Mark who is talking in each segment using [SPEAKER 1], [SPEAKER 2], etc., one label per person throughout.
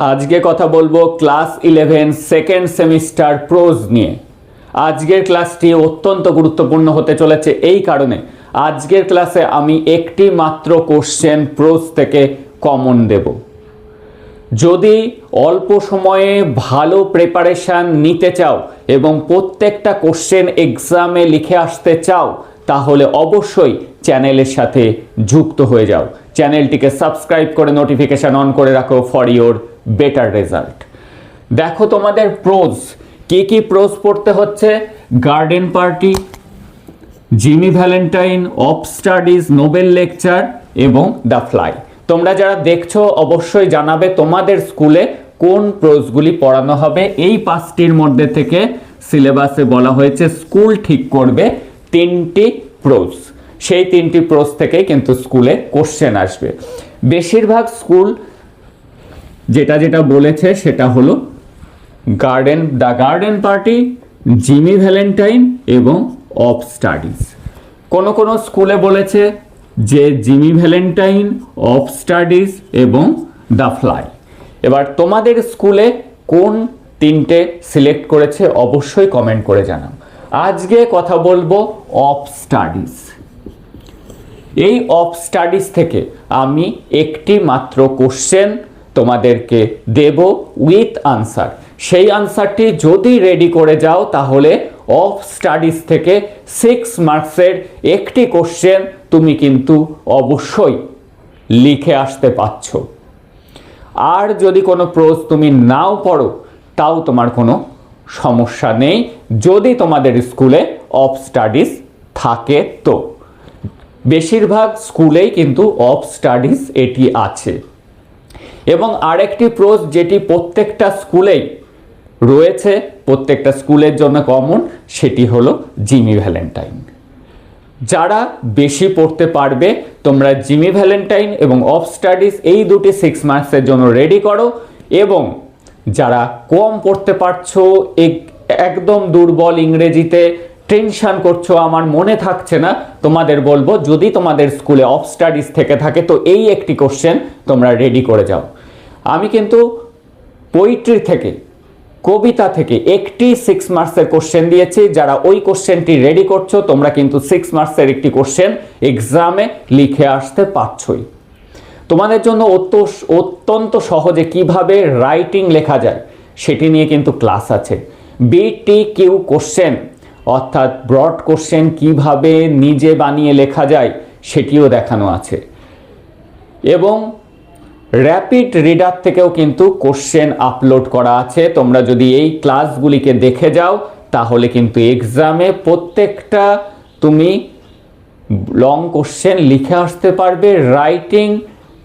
[SPEAKER 1] আজকে কথা বলব class eleven second semester prose নিয়ে। আজকের ক্লাসটি অত্যন্ত গুরুত্বপূর্ণ হতে চলেছে এই কারণে আজকের ক্লাসে আমি একটি মাত্র কোশ্চেন প্রোজ থেকে কমন দেব। যদি অল্প সময়ে ভালো প্রিপারেশান নিতে চাও এবং প্রত্যেকটা কোশ্চেন এক্সামে লিখে আসতে চাও, তাহলে অবশ্যই চ্যানেলের সাথে যুক্ত হয়ে যাও। চ্যানেলটিকে সাবস্ক্রাইব করে নোটিফিকেশান অন করে রাখো ফর ইওর বেটার রেজাল্ট দেখো তোমাদের প্রোজ কি কি প্রোজ পড়তে হচ্ছে? Garden party Jimmy Valentine of studies Nobel lecture এবং দ্য ফ্লাই তোমরা যারা দেখছ, অবশ্যই জানাবে তোমাদের স্কুলে কোন প্রোজগুলি পড়ানো হবে। এই পাঁচটির মধ্যে থেকে সিলেবাসে বলা হয়েছে স্কুল ঠিক করবে তিনটি প্রোজ সেই তিনটি প্রোজ থেকেই কিন্তু স্কুলে কোশ্চেন আসবে। বেশিরভাগ স্কুল যেটা যেটা বলেছে সেটা হলো garden the garden party Jimmy Valentine এবং অফ স্টাডিজ কোনো কোনো স্কুলে বলেছে যে জিমি ভ্যালেন্টাইন অফ স্টাডিজ এবং দ্য ফ্লাই এবার তোমাদের স্কুলে কোন তিনটে সিলেক্ট করেছে অবশ্যই কমেন্ট করে জানাও। আজকে কথা বলব অফ স্টাডিজ এই অফ স্টাডিজ থেকে আমি একটি মাত্র কোশ্চেন তোমাদেরকে দেব উইথ আনসার সেই আনসারটি যদি রেডি করে যাও, তাহলে অফ স্টাডিজ থেকে সিক্স মার্কসের একটি কোশ্চেন তুমি কিন্তু অবশ্যই লিখে আসতে পারছ। আর যদি কোনো প্রোজ তুমি নাও পড়ো, তাও তোমার কোনো সমস্যা নেই, যদি তোমাদের স্কুলে অফ স্টাডিজ থাকে তো। বেশিরভাগ স্কুলেই কিন্তু অফ স্টাডিজ এটি আছে। এবং আরেকটি প্রোজ যেটি প্রত্যেকটা স্কুলেই রয়েছে, প্রত্যেকটা স্কুলের জন্য কমন, সেটি হলো জিমি ভ্যালেন্টাইন। যারা বেশি পড়তে পারবে, তোমরা জিমি ভ্যালেন্টাইন এবং অফ স্টাডিজ এই দুটি সিক্স মার্কসের জন্য রেডি করো এবং যারা কম পড়তে পারছ, এক- একদম দুর্বল ইংরেজিতে টেনশান করছ, আমার মনে থাকছে না, তোমাদের বলব যদি তোমাদের স্কুলে অফ স্টাডিজ থেকে থাকে, তো এই একটি কোশ্চেন তোমরা রেডি করে যাও। আমি কিন্তু পোইট্রি থেকে, কবিতা থেকে একটি সিক্স মার্কসের কোশ্চেন দিয়েছি। যারা ওই কোশ্চেনটি রেডি করছ, তোমরা কিন্তু সিক্স মার্কসের একটি কোশ্চেন এক্সামে লিখে আসতে পারছই। তোমাদের জন্য অত্য- অত্যন্ত সহজে কীভাবে রাইটিং লেখা যায়, সেটি নিয়ে কিন্তু ক্লাস আছে। বিটি কিউ কোশ্চেন অর্থাৎ ব্রড কোশ্চেন কীভাবে নিজে বানিয়ে লেখা যায়, সেটিও দেখানো আছে। এবং র্যাপিড রিডার থেকেও কিন্তু কোশ্চেন আপলোড করা আছে। তোমরা যদি এই ক্লাসগুলিকে দেখে যাও, তাহলে কিন্তু এক্সামে প্রত্যেকটা তুমি লং কোশ্চেন লিখে আসতে পারবে রাইটিং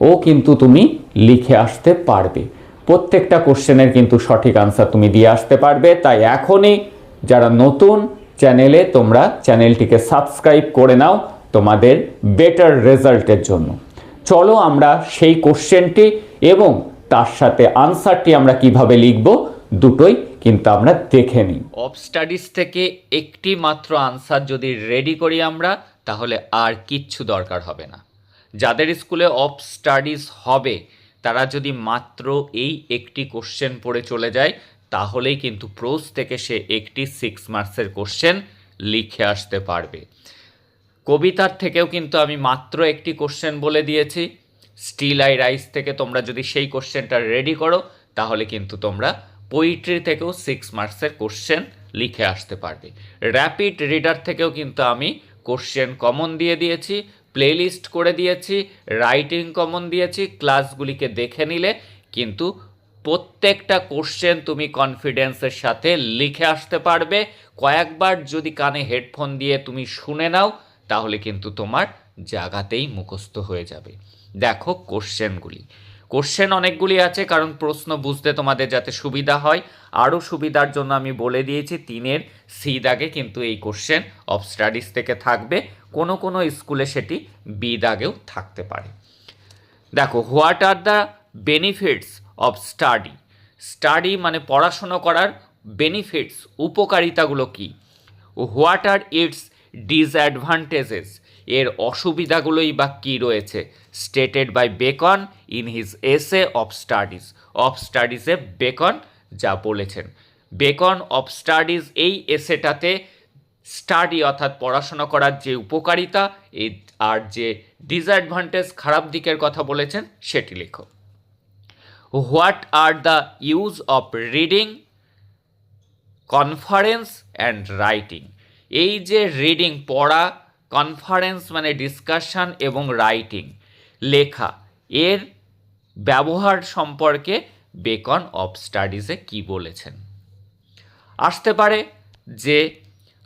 [SPEAKER 1] ও কিন্তু তুমি লিখে আসতে পারবে। প্রত্যেকটা কোশ্চেনের কিন্তু সঠিক আনসার তুমি দিয়ে আসতে পারবে। তাই এখনই যারা নতুন চ্যানেলে তোমরা চ্যানেলটিকে সাবস্ক্রাইব করে নাও তোমাদের বেটার রেজাল্টের জন্য। চলো আমরা সেই কোশ্চেনটি এবং তার সাথে আনসারটি আমরা কীভাবে লিখব দুটোই কিন্তু আমরা দেখে নিই। অফ স্টাডিজ থেকে একটি মাত্র আনসার যদি রেডি করি আমরা, তাহলে আর কিচ্ছু দরকার হবে না। যাদের স্কুলে অফ স্টাডিজ হবে, তারা যদি মাত্র এই একটি কোশ্চেন পড়ে চলে যায়, তাহলেই কিন্তু প্রোজ থেকে সে একটি সিক্স মার্কসের কোশ্চেন লিখে আসতে পারবে। কবিতার থেকেও কিন্তু আমি মাত্র একটি কোশ্চেন বলে দিয়েছি। স্টিল আই রাইস থেকে তোমরা যদি সেই কোশ্চেনটা রেডি করো, তাহলে কিন্তু তোমরা পোইট্রি থেকেও সিক্স মার্কসের কোশ্চেন লিখে আসতে পারবে। র্যাপিড রিডার থেকেও কিন্তু আমি কোশ্চেন কমন দিয়ে দিয়েছি প্লেলিস্ট করে দিয়েছি রাইটিং কমন দিয়েছি ক্লাসগুলিকে দেখে নিলে কিন্তু প্রত্যেকটা কোশ্চেন তুমি কনফিডেন্সের সাথে লিখে আসতে পারবে। কয়েকবার যদি কানে হেডফোন দিয়ে তুমি শুনে নাও তাহলে কিন্তু তোমার জায়গাতেই মুখস্থ হয়ে যাবে। দেখো কোশ্চেনগুলি কোশ্চেন অনেকগুলি আছে, কারণ প্রশ্ন বুঝতে তোমাদের যাতে সুবিধা হয়। আরও সুবিধার জন্য আমি বলে দিয়েছি, তিনের সি দাগে কিন্তু এই কোশ্চেন অফ স্টাডিজ থেকে থাকবে। কোনো কোনো স্কুলে সেটি বি দাগেও থাকতে পারে। দেখো what are the benefits of study study মানে পড়াশুনো করার বেনিফিটস উপকারিতাগুলো কী? হোয়াট আর ইটস ডিসঅ্যাডভান্টেজেস
[SPEAKER 2] এর অসুবিধাগুলোই বা কী রয়েছে? Stated by Bacon in his essay of studies of স্টাডিজে Bacon যা বলেছেন। বেকন অফ স্টাডিজ এই এসেটাতে স্টাডি অর্থাৎ পড়াশোনা করার যে উপকারিতা এই আর যে ডিসঅ্যাডভান্টেজ খারাপ দিকের কথা বলেছেন, সেটি লেখো। What are the use of reading conference and writing এই যে রিডিং পড়া কনফারেন্স মানে ডিসকাশন এবং রাইটিং লেখা, এর ব্যবহার সম্পর্কে বেকন অফ স্টাডিজে কি বলেছেন? আসতে পারে যে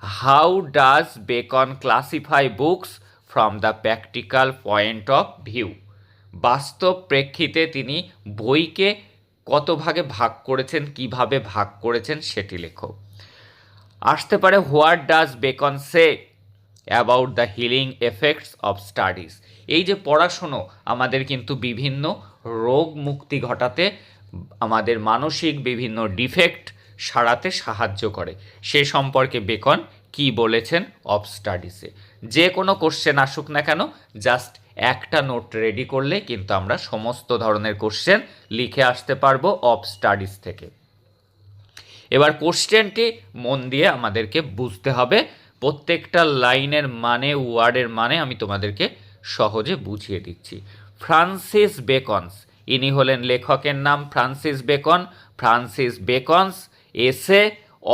[SPEAKER 2] how does Bacon classify books from the practical point of view বাস্তব প্রেক্ষিতে তিনি বইকে কত ভাগে ভাগ করেছেন, কীভাবে ভাগ করেছেন সেটি লেখো আসতে পারে what does Bacon say about the healing effects of studies. এই যে পড়াশুনো আমাদের কিন্তু বিভিন্ন রোগ মুক্তি ঘটাতে, আমাদের মানসিক বিভিন্ন ডিফেক্ট সারাতে সাহায্য করে। সে সম্পর্কে বেকন কি বলেছেন অফ স্টাডিসে যে কোনো কোশ্চেন আসুক না কেন, জাস্ট একটা নোট রেডি করলে কিন্তু আমরা সমস্ত ধরনের কোশ্চেন লিখে আসতে পারব অফ স্টাডিজ থেকে। এবার কোশ্চেনটি মন দিয়ে আমাদেরকে বুঝতে হবে। প্রত্যেকটা লাইনের মানে ওয়ার্ডের মানে আমি তোমাদেরকে সহজে বুঝিয়ে দিচ্ছি। ফ্রান্সিস বেকনস, ইনি হলেন লেখকের নাম ফ্রান্সিস বেকন। ফ্রান্সিস বেকনস এসে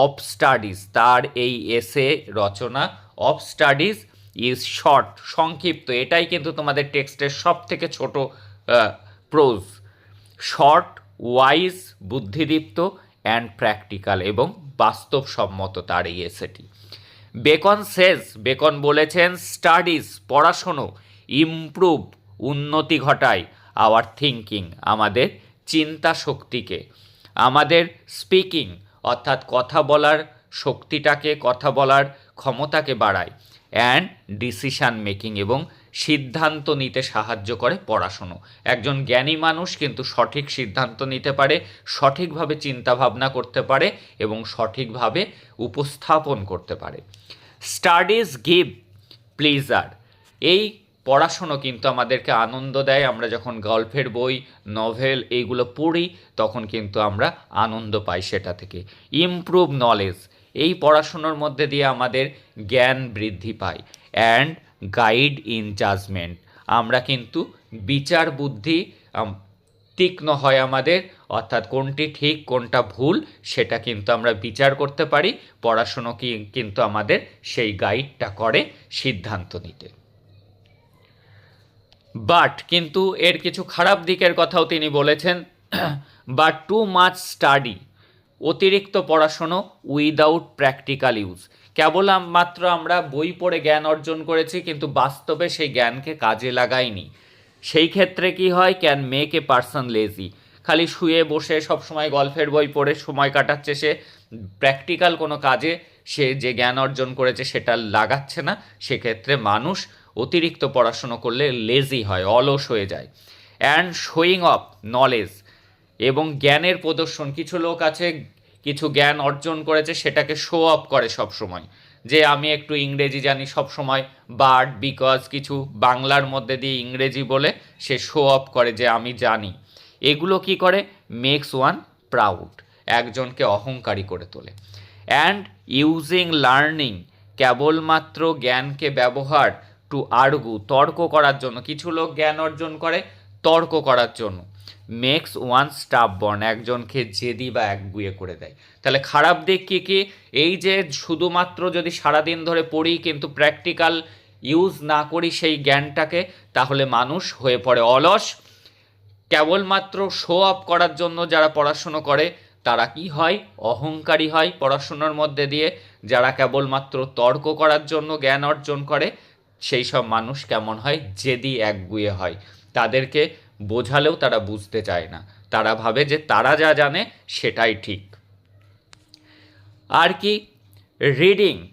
[SPEAKER 2] অফ স্টাডিজ, তার এই এসে রচনা অফ স্টাডিজ ইজ শর্ট, সংক্ষিপ্ত। এটাই কিন্তু তোমাদের টেক্সটের সব থেকে ছোট প্রোজ। শর্ট, ওয়াইজ, বুদ্ধিদীপ্ত অ্যান্ড প্র্যাকটিক্যাল এবং বাস্তবসম্মত তার এই এসেটি বেকন সেজ বেকন বলেছেন স্টাডিজ পড়াশুনো ইমপ্রুভ উন্নতি ঘটায় আওয়ার থিঙ্কিং আমাদের চিন্তা শক্তিকে আমাদের স্পিকিং অর্থাৎ কথা বলার শক্তিটাকে, কথা বলার ক্ষমতাকে বাড়ায়। অ্যান্ড ডিসিশান মেকিং এবং সিদ্ধান্ত নিতে সাহায্য করে পড়াশুনো। একজন জ্ঞানী মানুষ কিন্তু সঠিক সিদ্ধান্ত নিতে পারে, সঠিকভাবে চিন্তা ভাবনা করতে পারে এবং সঠিকভাবে উপস্থাপন করতে পারে। স্টাডিজ গিভ প্লিজার এই পড়াশুনো কিন্তু আমাদেরকে আনন্দ দেয়। আমরা যখন গল্পের বই নভেল এইগুলো পড়ি, তখন কিন্তু আমরা আনন্দ পাই সেটা থেকে। ইমপ্রুভ নলেজ এই পড়াশুনোর মধ্যে দিয়ে আমাদের জ্ঞান বৃদ্ধি পায়। অ্যান্ড গাইড ইন জাজমেন্ট আমরা কিন্তু বিচার বুদ্ধি তীক্ষ্ণ হয় আমাদের, অর্থাৎ কোনটি ঠিক, কোনটা ভুল, সেটা কিন্তু আমরা বিচার করতে পারি। পড়াশুনো কি কিন্তু আমাদের সেই গাইডটা করে সিদ্ধান্ত নিতে। বাট কিন্তু এর কিছু খারাপ দিকের কথাও তিনি বলেছেন বাট টু মাচ স্টাডি অতিরিক্ত পড়াশুনো উইদাউট প্র্যাকটিক্যাল ইউজ কেবল মাত্র আমরা বই পড়ে জ্ঞান অর্জন করেছি, কিন্তু বাস্তবে সেই জ্ঞানকে কাজে লাগাইনি। সেই ক্ষেত্রে কি হয় can make a person lazy? খালি শুয়ে বসে সব সময় গল্পের বই পড়ে সময় কাটাচ্ছে সে, প্র্যাকটিক্যাল কোনো কাজে সে যে জ্ঞান অর্জন করেছে সেটা লাগাচ্ছে না। সেক্ষেত্রে মানুষ অতিরিক্ত পড়াশুনো করলে লেজি হয়, অলস হয়ে যায়। অ্যান্ড শোয়িং অফ, নলেজ এবং জ্ঞানের প্রদর্শন। কিছু লোক আছে কিছু জ্ঞান অর্জন করেছে, সেটাকে শো অফ করে সব সময় যে আমি একটু ইংরেজি জানি সব সময় বাট বিকজ কিছু বাংলার মধ্যে দিয়ে ইংরেজি বলে সে শো অফ করে যে আমি জানি। এগুলো কি করে? মেক্স ওয়ান প্রাউড একজনকে অহংকারী করে তোলে। অ্যান্ড ইউজিং লার্নিং কেবলমাত্র জ্ঞানকে ব্যবহার টু আর্গু তর্ক করার জন্য। কিছু লোক জ্ঞান অর্জন করে, তর্ক করার জন্য। মেক্স ওয়ান স্টাফ বর্ন একজনকে জেদি বা একগুয়ে করে দেয়। তাহলে খারাপ দিক কী কী? এই যে শুধুমাত্র যদি সারাদিন ধরে পড়ি কিন্তু প্র্যাকটিক্যাল ইউজ না করি সেই জ্ঞানটাকে, তাহলে মানুষ হয়ে পড়ে অলস। কেবলমাত্র শো অফ করার জন্য যারা পড়াশুনো করে, তারা কি হয়? অহংকারী হয় পড়াশুনোর মধ্যে দিয়ে। যারা কেবলমাত্র তর্ক করার জন্য জ্ঞান অর্জন করে, সেই সব মানুষ কেমন হয়? জেদি একগুয়ে হয়। তাদেরকে বোঝালেও তারা বুঝতে চায় না। তারা ভাবে যে তারা যা জানে সেটাই ঠিক। আর কি? Reading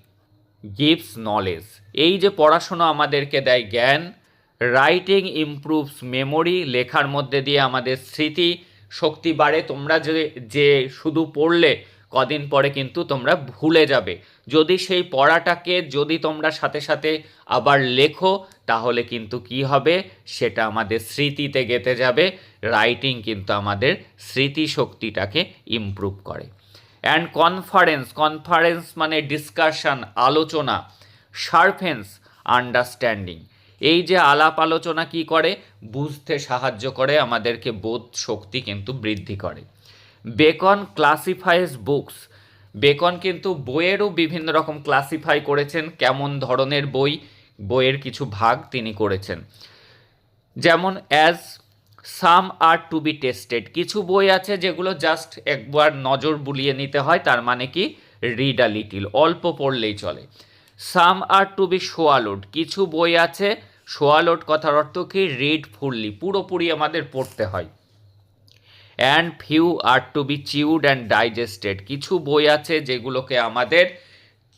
[SPEAKER 2] gives knowledge. এই যে পড়াশোনা আমাদেরকে দেয় জ্ঞান, রাইটিং ইমপ্রুভস মেমোরি, লেখার মধ্যে দিয়ে আমাদের স্মৃতি শক্তি বাড়ে। তোমরা যে যে শুধু পড়লে, কদিন পরে কিন্তু তোমরা ভুলে যাবে। যদি সেই পড়াটাকে যদি তোমরা সাথে সাথে আবার লেখো, তাহলে কিন্তু কি হবে? সেটা আমাদের স্মৃতিতে গেতে যাবে। রাইটিং কিন্তু আমাদের স্মৃতিশক্তিটাকে ইমপ্রুভ করে। অ্যান্ড কনফারেন্স কনফারেন্স মানে ডিসকাশন আলোচনা শার্পেন্স আন্ডারস্ট্যান্ডিং এই যে আলাপ আলোচনা কি করে? বুঝতে সাহায্য করে, আমাদেরকে বোধ শক্তি কিন্তু বৃদ্ধি করে। বেকন ক্লাসিফাইজ বুকস বেকন কিন্তু বইয়েরও বিভিন্ন রকম ক্লাসিফাই করেছেন, কেমন ধরনের বই, বইয়ের কিছু ভাগ তিনি করেছেন। যেমন as some are to be tested কিছু বই আছে যেগুলো জাস্ট একবার নজর বুলিয়ে নিতে হয়, তার মানে কি রিড আ লিটিল অল্প পড়লেই চলে। সাম আর টু বি সোয়ালোড কিছু বই আছে সোয়ালোড কথার অর্থ কি রিড ফুললি পুরোপুরি আমাদের পড়তে হয়। And few are to be chewed and digested কিছু বই আছে যেগুলোকে আমাদের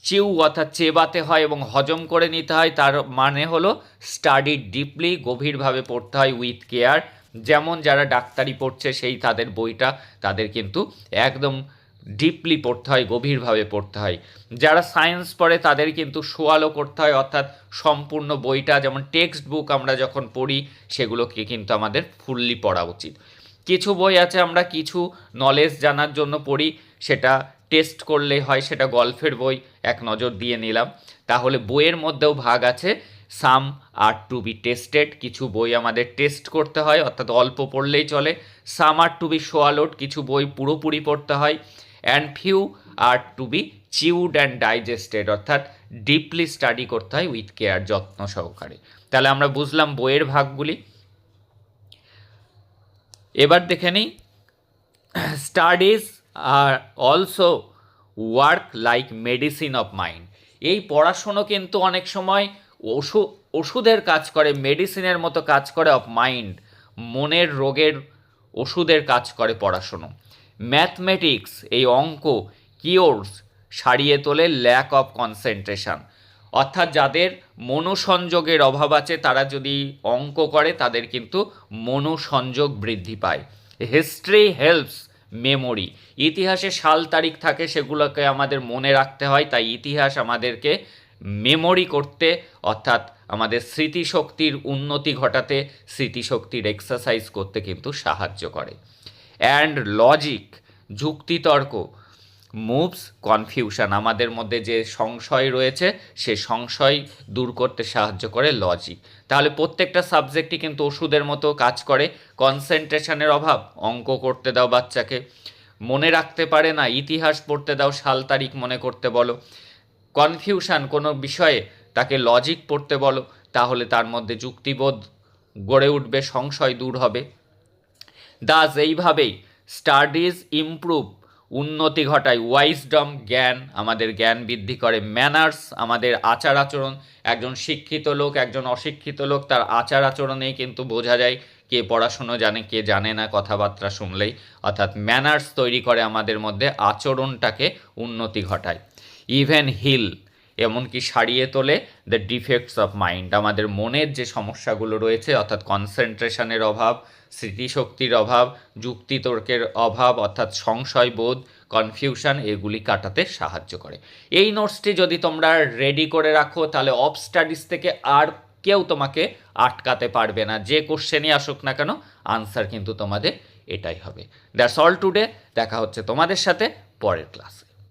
[SPEAKER 2] চিউ অর্থাৎ চেবাতে হয় এবং হজম করে নিতে হয়। তার মানে হলো স্টাডি ডিপলি গভীরভাবে পড়তে হয় উইথ কেয়ার যেমন যারা ডাক্তারি পড়ছে সেই তাদের বইটা তাদের কিন্তু একদম ডিপলি পড়তে হয়, গভীরভাবে পড়তে হয়। যারা সায়েন্স পড়ে তাদের কিন্তু সোয়ালো করতে হয়, অর্থাৎ সম্পূর্ণ বইটা যেমন টেক্সট বুক আমরা যখন পড়ি সেগুলোকে কিন্তু আমাদের ফুললি পড়া উচিত। কিছু বই আছে, আমরা কিছু নলেজ জানার জন্য পড়ি, সেটা টেস্ট করলে হয়, সেটা গল্পের বই, এক নজর দিয়ে নিলাম। তাহলে বইয়ের মধ্যেও ভাগ আছে some are to be tested কিছু বই আমাদের টেস্ট করতে হয়, অর্থাৎ অল্প পড়লেই চলে। সাম আর টু বি সোয়ালোড কিছু বই পুরোপুরি পড়তে হয় and few are to be chewed and digested অর্থাৎ ডিপলি স্টাডি করতে হয় উইথ কেয়ার যত্ন সহকারে। তাহলে আমরা বুঝলাম বইয়ের ভাগগুলি। এবার দেখে নিই। Studies are also work like medicine of mind এই পড়াশুনো কিন্তু অনেক সময় ওষুধ ওষুধের কাজ করে মেডিসিনের মতো কাজ করে অফ মাইন্ড মনের রোগের ওষুধের কাজ করে পড়াশুনো। ম্যাথমেটিক্স এই অঙ্ক কিওর্স সারিয়ে তোলে ল্যাক অফ কনসেন্ট্রেশন অর্থাৎ যাদের মনোসংযোগের অভাব আছে, তারা যদি অঙ্ক করে, তাদের কিন্তু মনোসংযোগ বৃদ্ধি পায়। হিস্ট্রি হেল্পস মেমোরি ইতিহাসে সাল তারিখ থাকে, সেগুলোকে আমাদের মনে রাখতে হয়, তাই ইতিহাস আমাদেরকে মেমোরি করতে, অর্থাৎ আমাদের স্মৃতিশক্তির উন্নতি ঘটাতে, স্মৃতিশক্তির এক্সারসাইজ করতে কিন্তু সাহায্য করে। অ্যান্ড লজিক যুক্তিতর্ক মুভস কনফিউশন আমাদের মধ্যে যে সংশয় রয়েছে, সে সংশয় দূর করতে সাহায্য করে লজিক তাহলে প্রত্যেকটা সাবজেক্টই কিন্তু ওষুধের মতো কাজ করে। কনসেন্ট্রেশনের অভাব, অঙ্ক করতে দাও বাচ্চাকে। মনে রাখতে পারে না, ইতিহাস পড়তে দাও, সাল তারিখ মনে করতে বলো। কনফিউশন কোনো বিষয়ে তাকে লজিক পড়তে বলো, তাহলে তার মধ্যে যুক্তিবোধ গড়ে উঠবে, সংশয় দূর হবে। দাস এইভাবেই স্টাডিজ ইমপ্রুভ উন্নতি ঘটায়। ওয়াইজডম জ্ঞান, আমাদের জ্ঞান বৃদ্ধি করে। ম্যানার্স আমাদের আচার আচরণ। একজন শিক্ষিত লোক, একজন অশিক্ষিত লোক, তার আচার আচরণেই কিন্তু বোঝা যায় কে পড়াশুনো জানে, কে জানে না কথাবার্তা শুনলেই। অর্থাৎ ম্যানার্স তৈরি করে আমাদের মধ্যে আচরণটাকে উন্নতি ঘটায়। ইভেন হিল এমনকি সারিয়ে তোলে দ্য ডিফেক্টস অফ মাইন্ড আমাদের মনের যে সমস্যাগুলো রয়েছে, অর্থাৎ কনসেন্ট্রেশনের অভাব, স্মৃতিশক্তির অভাব, যুক্তিতর্কের অভাব, অর্থাৎ সংশয়বোধ কনফিউশন এগুলি কাটাতে সাহায্য করে। এই নোটসটি যদি তোমরা রেডি করে রাখো, তাহলে অফ স্টাডিজ থেকে আর কেউ তোমাকে আটকাতে পারবে না। যে কোশ্চেনই আসুক না কেন আনসার কিন্তু তোমাদের এটাই হবে। দ্যাটস অল টুডে দেখা হচ্ছে তোমাদের সাথে পরের ক্লাসে